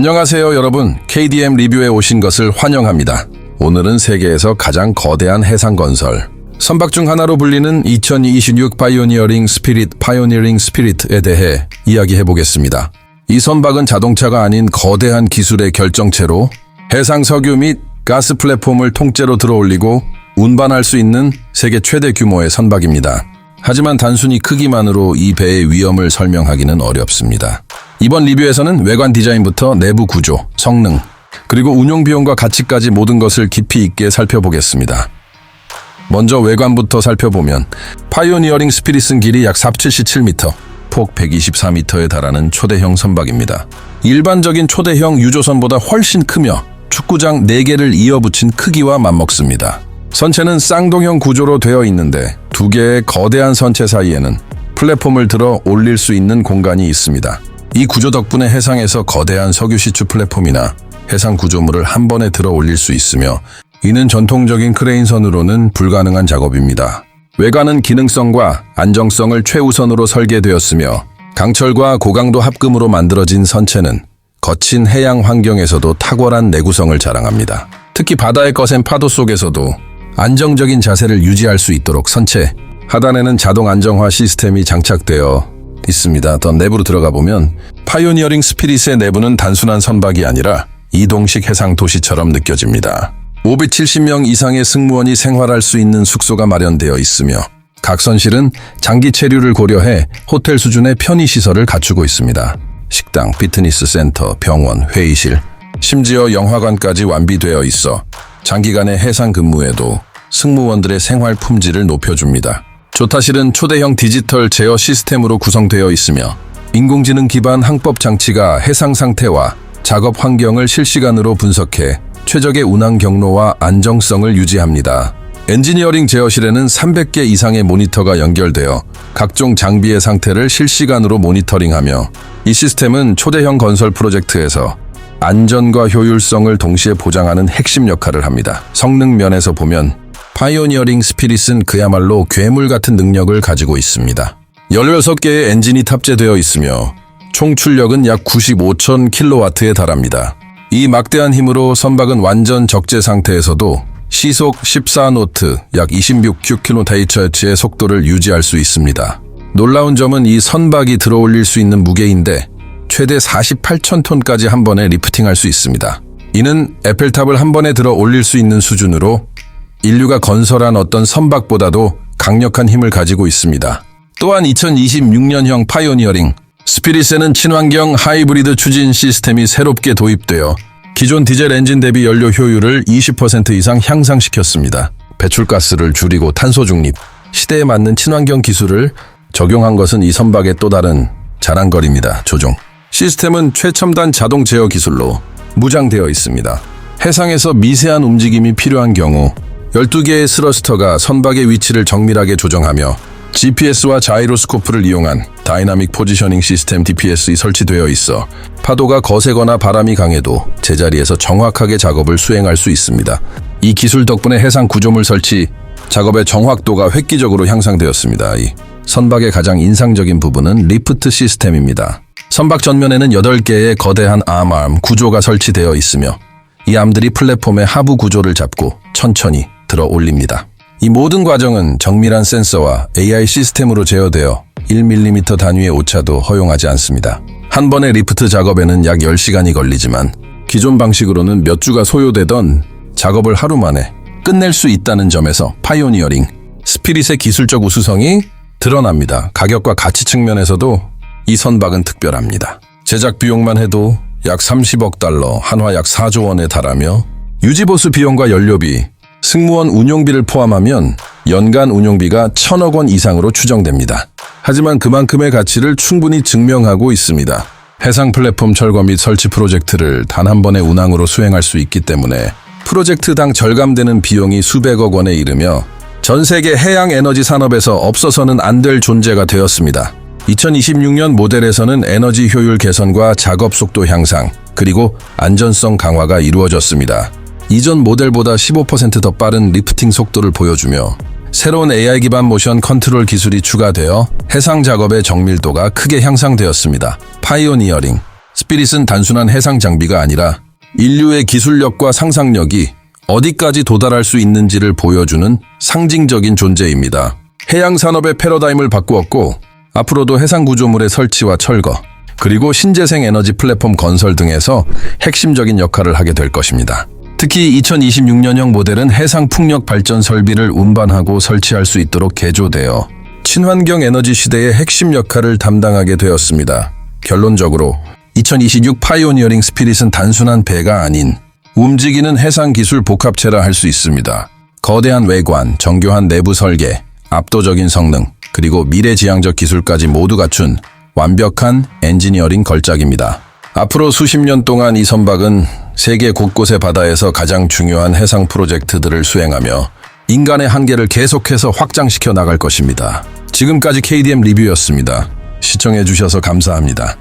안녕하세요 여러분 KDM 리뷰에 오신 것을 환영합니다. 오늘은 세계에서 가장 거대한 해상 건설 선박 중 하나로 불리는 2026 파이오니어링 스피릿 파이오니어링 스피릿에 대해 이야기해 보겠습니다. 이 선박은 자동차가 아닌 거대한 기술의 결정체로 해상 석유 및 가스 플랫폼을 통째로 들어올리고 운반할 수 있는 세계 최대 규모의 선박입니다. 하지만 단순히 크기만으로 이 배의 위험을 설명하기는 어렵습니다. 이번 리뷰에서는 외관 디자인부터 내부 구조, 성능, 그리고 운용 비용과 가치까지 모든 것을 깊이 있게 살펴보겠습니다. 먼저 외관부터 살펴보면 파이오니어링 스피릿은 길이 약 477m, 폭 124m에 달하는 초대형 선박입니다. 일반적인 초대형 유조선보다 훨씬 크며 축구장 4개를 이어붙인 크기와 맞먹습니다. 선체는 쌍동형 구조로 되어 있는데 두 개의 거대한 선체 사이에는 플랫폼을 들어 올릴 수 있는 공간이 있습니다. 이 구조 덕분에 해상에서 거대한 석유 시추 플랫폼이나 해상 구조물을 한 번에 들어 올릴 수 있으며 이는 전통적인 크레인선으로는 불가능한 작업입니다. 외관은 기능성과 안정성을 최우선으로 설계되었으며 강철과 고강도 합금으로 만들어진 선체는 거친 해양 환경에서도 탁월한 내구성을 자랑합니다. 특히 바다의 거센 파도 속에서도 안정적인 자세를 유지할 수 있도록 선체 하단에는 자동 안정화 시스템이 장착되어 있습니다. 더 내부로 들어가 보면 파이오니어링 스피릿의 내부는 단순한 선박이 아니라 이동식 해상 도시처럼 느껴집니다. 570명 이상의 승무원이 생활할 수 있는 숙소가 마련되어 있으며 각 선실은 장기 체류를 고려해 호텔 수준의 편의 시설을 갖추고 있습니다. 식당, 피트니스 센터, 병원, 회의실, 심지어 영화관까지 완비되어 있어 장기간의 해상 근무에도 승무원들의 생활 품질을 높여줍니다. 조타실은 초대형 디지털 제어 시스템으로 구성되어 있으며 인공지능 기반 항법 장치가 해상 상태와 작업 환경을 실시간으로 분석해 최적의 운항 경로와 안정성을 유지합니다. 엔지니어링 제어실에는 300개 이상의 모니터가 연결되어 각종 장비의 상태를 실시간으로 모니터링하며 이 시스템은 초대형 건설 프로젝트에서 안전과 효율성을 동시에 보장하는 핵심 역할을 합니다. 성능 면에서 보면 파이오니어링 스피릿은 그야말로 괴물 같은 능력을 가지고 있습니다. 16개의 엔진이 탑재되어 있으며 총 출력은 약 95천 킬로와트에 달합니다. 이 막대한 힘으로 선박은 완전 적재 상태에서도 시속 14노트 약 26km/h의 속도를 유지할 수 있습니다. 놀라운 점은 이 선박이 들어올릴 수 있는 무게인데 최대 48천 톤까지 한 번에 리프팅할 수 있습니다. 이는 에펠탑을 한 번에 들어 올릴 수 있는 수준으로 인류가 건설한 어떤 선박보다도 강력한 힘을 가지고 있습니다. 또한 2026년형 파이오니어링 스피릿에는 친환경 하이브리드 추진 시스템이 새롭게 도입되어 기존 디젤 엔진 대비 연료 효율을 20% 이상 향상시켰습니다. 배출가스를 줄이고 탄소 중립, 시대에 맞는 친환경 기술을 적용한 것은 이 선박의 또 다른 자랑거리입니다. 조종. 시스템은 최첨단 자동 제어 기술로 무장되어 있습니다. 해상에서 미세한 움직임이 필요한 경우 12개의 스러스터가 선박의 위치를 정밀하게 조정하며 GPS와 자이로스코프를 이용한 다이나믹 포지셔닝 시스템 DPS이 설치되어 있어 파도가 거세거나 바람이 강해도 제자리에서 정확하게 작업을 수행할 수 있습니다. 이 기술 덕분에 해상 구조물 설치 작업의 정확도가 획기적으로 향상되었습니다. 이 선박의 가장 인상적인 부분은 리프트 시스템입니다. 선박 전면에는 8개의 거대한 암암 구조가 설치되어 있으며 이 암들이 플랫폼의 하부 구조를 잡고 천천히 들어 올립니다. 이 모든 과정은 정밀한 센서와 AI 시스템으로 제어되어 1mm 단위의 오차도 허용하지 않습니다. 한 번의 리프트 작업에는 약 10시간이 걸리지만 기존 방식으로는 몇 주가 소요되던 작업을 하루 만에 끝낼 수 있다는 점에서 파이오니어링, 스피릿의 기술적 우수성이 드러납니다. 가격과 가치 측면에서도 이 선박은 특별합니다. 제작 비용만 해도 약 30억 달러, 한화 약 4조 원에 달하며 유지보수 비용과 연료비, 승무원 운용비를 포함하면 연간 운용비가 천억 원 이상으로 추정됩니다. 하지만 그만큼의 가치를 충분히 증명하고 있습니다. 해상 플랫폼 철거 및 설치 프로젝트를 단 한 번의 운항으로 수행할 수 있기 때문에 프로젝트당 절감되는 비용이 수백억 원에 이르며 전 세계 해양 에너지 산업에서 없어서는 안 될 존재가 되었습니다. 2026년 모델에서는 에너지 효율 개선과 작업 속도 향상, 그리고 안전성 강화가 이루어졌습니다. 이전 모델보다 15%더 빠른 리프팅 속도를 보여주며 새로운 AI 기반 모션 컨트롤 기술이 추가되어 해상 작업의 정밀도가 크게 향상되었습니다. 파이오니어링 스피릿은 단순한 해상 장비가 아니라 인류의 기술력과 상상력이 어디까지 도달할 수 있는지를 보여주는 상징적인 존재입니다. 해양 산업의 패러다임을 바꾸었고 앞으로도 해상 구조물의 설치와 철거 그리고 신재생 에너지 플랫폼 건설 등에서 핵심적인 역할을 하게 될 것입니다. 특히 2026년형 모델은 해상 풍력 발전 설비를 운반하고 설치할 수 있도록 개조되어 친환경 에너지 시대의 핵심 역할을 담당하게 되었습니다. 결론적으로 2026 파이오니어링 스피릿은 단순한 배가 아닌 움직이는 해상 기술 복합체라 할 수 있습니다. 거대한 외관, 정교한 내부 설계, 압도적인 성능, 그리고 미래지향적 기술까지 모두 갖춘 완벽한 엔지니어링 걸작입니다. 앞으로 수십 년 동안 이 선박은 세계 곳곳의 바다에서 가장 중요한 해상 프로젝트들을 수행하며 인간의 한계를 계속해서 확장시켜 나갈 것입니다. 지금까지 KDM 리뷰였습니다. 시청해 주셔서 감사합니다.